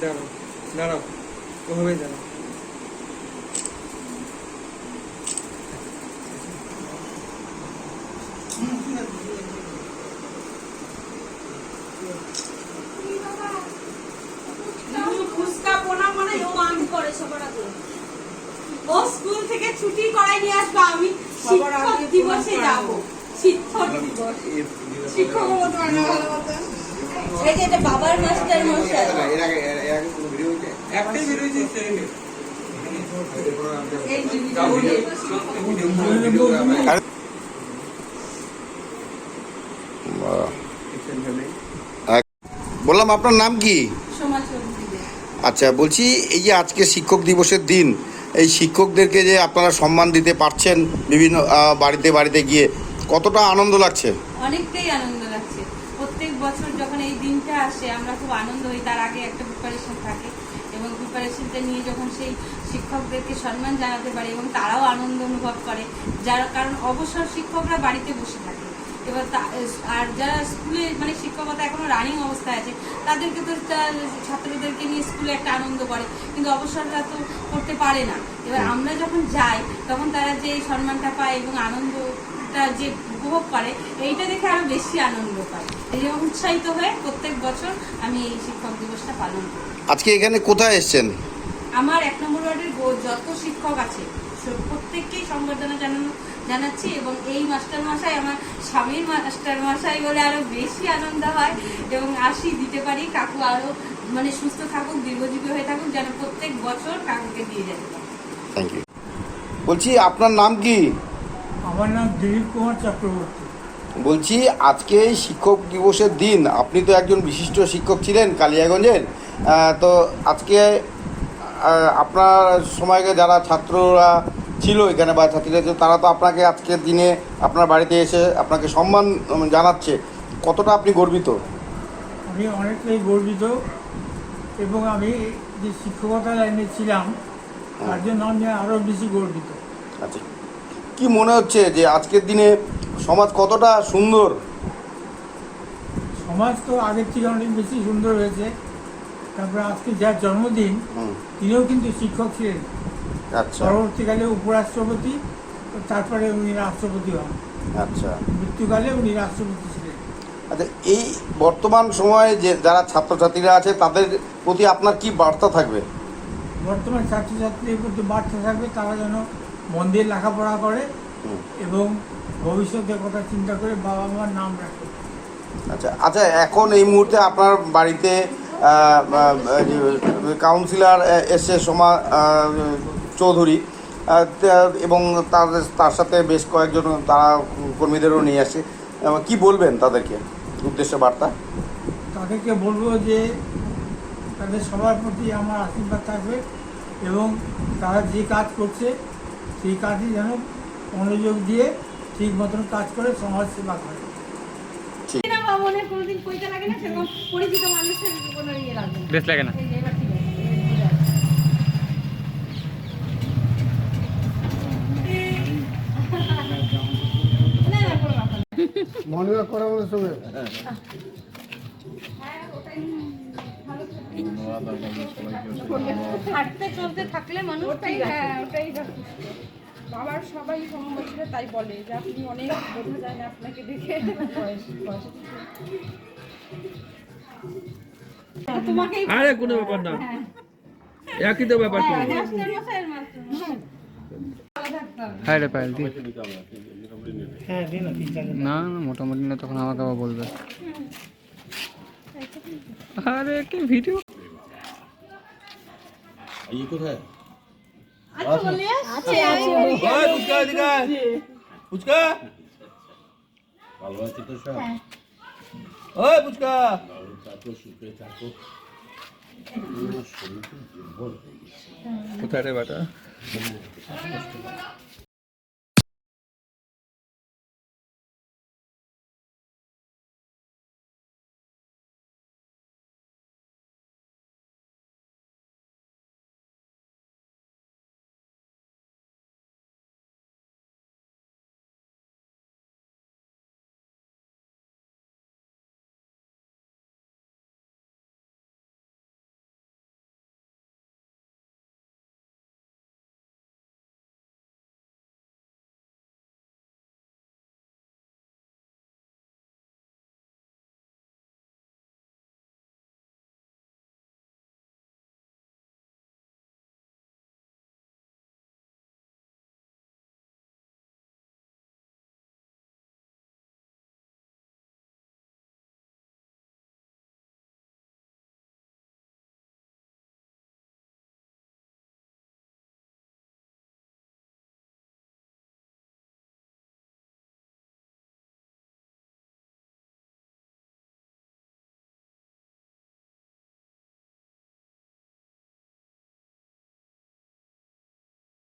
দাঁড়াও দাঁড়াও ওভাবেই দাঁড়াও। ও আগে স্কুল থেকে ছুটি করাই নিয়ে আসব আমি শিক্ষক দিবসে যাব শিক্ষক দিবস শিক্ষক এই যে এটা বাবার মাস্টার মশাই একটাই বেরোয়েছে সেকেন্ডে এই বললাম আপনার নাম কি? আচ্ছা বলছি এই যে আজকে শিক্ষক দিবসের দিন, এই শিক্ষকদেরকে যে আপনারা সম্মান দিতে পারছেন বিভিন্ন বাড়িতে বাড়িতে গিয়ে, কতটা আনন্দ লাগছে? অনেকটাই আনন্দ লাগছে। প্রত্যেক বছর যখন এই দিনটা আসে, আমরা খুব আনন্দ হই। তার আগে একটা প্রিপারেশন থাকে এবং প্রিপারেশনটা নিয়ে যখন সেই শিক্ষকদেরকে সম্মান জানাতে পারি এবং তারাও আনন্দ অনুভব করে। যার কারণ অবসর শিক্ষকরা বাড়িতে বসে থাকে। এবার আর যারা স্কুলে মানে শিক্ষকতা এখনও রানিং অবস্থায় আছে তাদেরকে তো তার ছাত্রদেরকে নিয়ে স্কুলে একটা আনন্দ করে কিন্তু অবসরটা তো করতে পারে না। এবার আমরা যখন যাই তখন তারা যে সম্মানটা পায় এবং আনন্দটা যে উপভোগ করে এইটা দেখে আরও বেশি আনন্দ পায়। এই জন্য উৎসাহিত হয়ে প্রত্যেক বছর আমি এই শিক্ষক দিবসটা পালন করি। আজকে এখানে কোথায় এসছেন? আমার এক নম্বর ওয়ার্ডের যত শিক্ষক আছে প্রত্যেককেই সংবর্ধনা জানানো জানাচ্ছি এবং এই মাস্টার মশাই আমার স্বামীর মাস্টার মশাই বলে আরও বেশি আনন্দ হয় এবং আসি দিতে পারি কাকু আরও মানে সুস্থ থাকুক দীর্ঘজীবী হয়ে থাকুক যেন প্রত্যেক বছর কাকুকে দিয়ে যেতে পারি। থ্যাংক ইউ বলছি আপনার নাম কি? আমার নাম দিলীপ কুমার চক্রবর্তী। বলছি আজকে শিক্ষক দিবসের দিন আপনি তো একজন বিশিষ্ট শিক্ষক ছিলেন কালিয়াগঞ্জের তো আজকে আপনার সময়কে যারা ছাত্ররা ছিল এখানে বা ছাত্রীরা তারা তো আপনাকে আজকের দিনে আপনার বাড়িতে এসে আপনাকে সম্মান জানাচ্ছে। কতটা আপনি গর্বিত? আমি অনেকটাই গর্বিত এবং আমি যে শিক্ষকতা লাইনে ছিলাম তার জন্য আমি আরও বেশি গর্বিত। আচ্ছা কি মনে হচ্ছে যে আজকের দিনে সমাজ কতটা সুন্দর? সমাজ তো আগের থেকে অনেক বেশি সুন্দর হয়েছে। তারপরে আজকে যার জন্মদিন তিনিও কিন্তু শিক্ষক ছিলেন। পরবর্তীকালে উপরাষ্ট্রপতি তারপরে উনি রাষ্ট্রপতি হন। আচ্ছা। মৃত্যুকালে উনি রাষ্ট্রপতি ছিলেন। আচ্ছা এই বর্তমান সময়ে যে যারা ছাত্রছাত্রীরা আছে তাদের প্রতি আপনার কি বার্তা থাকবে? বর্তমান ছাত্রছাত্রীদের প্রতি বার্তা থাকবে তারা যেন মন দিয়ে লেখাপড়া করে এবং ভবিষ্যতের কথা চিন্তা করে বাবা মার নাম রাখে। আচ্ছা আচ্ছা এখন এই মুহূর্তে আপনার বাড়িতে কাউন্সিলর এসে সোমা চৌধুরী এবং তার তার সাথে বেশ কয়েকজন তারা কর্মীদেরও নিয়ে আসে। কি বলবেন তাদেরকে উদ্দেশ্য বার্তা? তাদেরকে বলব যে তাদের সবার প্রতি আমার আশীর্বাদ থাকবে এবং তারা যে কাজ করছে সেই কাজই যেন মনোযোগ দিয়ে ঠিক মতন কাজ করে সমাজ সেবা করে। ঠিক। না বা না। হাঁটতে চলতে থাকলে মানুষ ওটাই হ্যাঁ ওটাই বাবার সবাই সম্মতিতে তাই বলে যে আপনি অনেক বোঝা যায় না আপনাকে দেখে। তোমাকেই আরে কোনো ব্যাপার না। একই তো ব্যাপার হ্যাঁ হ্যাঁ না না না মোটামুটি না তখন আমাকে আবার বলবে। আরে কি ভিডিও? কোথায়? রে বেটা?